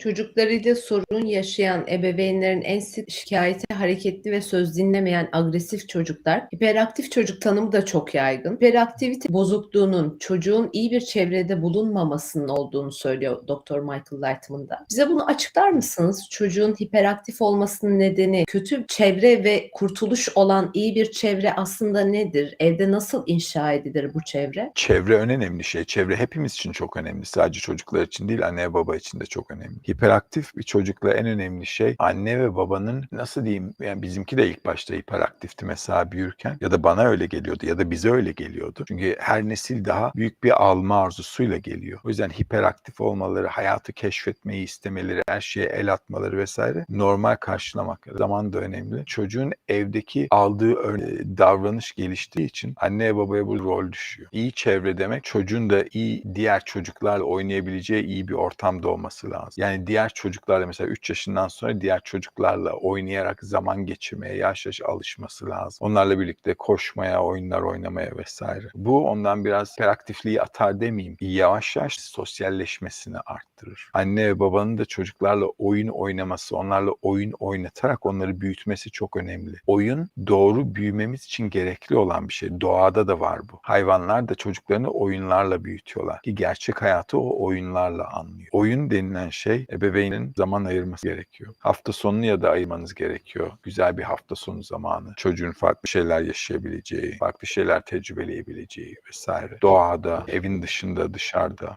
Çocuklarıyla sorun yaşayan ebeveynlerin en sık şikayeti hareketli ve söz dinlemeyen agresif çocuklar. Hiperaktif çocuk tanımı da çok yaygın. Hiperaktivite bozukluğunun çocuğun iyi bir çevrede bulunmamasının olduğunu söylüyor Dr. Michael Lightman da. Bize bunu açıklar mısınız? Çocuğun hiperaktif olmasının nedeni kötü çevre ve kurtuluş olan iyi bir çevre aslında nedir? Evde nasıl inşa edilir bu çevre? Çevre en önemli şey. Çevre hepimiz için çok önemli. Sadece çocuklar için değil, anne baba için de çok önemli. Hiperaktif bir çocukla en önemli şey anne ve babanın nasıl diyeyim yani bizimki de ilk başta hiperaktifti mesela büyürken ya da bana öyle geliyordu ya da bize öyle geliyordu. Çünkü her nesil daha büyük bir alma arzusuyla geliyor. O yüzden hiperaktif olmaları, hayatı keşfetmeyi istemeleri, her şeye el atmaları vesaire normal karşılamak. Zaman da önemli. Çocuğun evdeki aldığı davranış geliştiği için anne babaya bu rol düşüyor. İyi çevre demek çocuğun da iyi diğer çocuklarla oynayabileceği iyi bir ortamda olması lazım. Yani diğer çocuklarla mesela 3 yaşından sonra diğer çocuklarla oynayarak zaman geçirmeye yaş yaş alışması lazım. Onlarla birlikte koşmaya, oyunlar oynamaya vesaire. Bu ondan biraz hiperaktifliği atar demeyeyim. Yavaş yavaş sosyalleşmesini arttırır. Anne ve babanın da çocuklarla oyun oynaması, onlarla oyun oynatarak onları büyütmesi çok önemli. Oyun doğru büyümemiz için gerekli olan bir şey. Doğada da var bu. Hayvanlar da çocuklarını oyunlarla büyütüyorlar. Ki gerçek hayatı o oyunlarla anlıyor. Oyun denilen şey ebeveynin zaman ayırması gerekiyor. Hafta sonunu ya da ayırmanız gerekiyor. Güzel bir hafta sonu zamanı. Çocuğun farklı şeyler yaşayabileceği, farklı şeyler tecrübeleyebileceği vesaire. Doğada, evin dışında, dışarıda.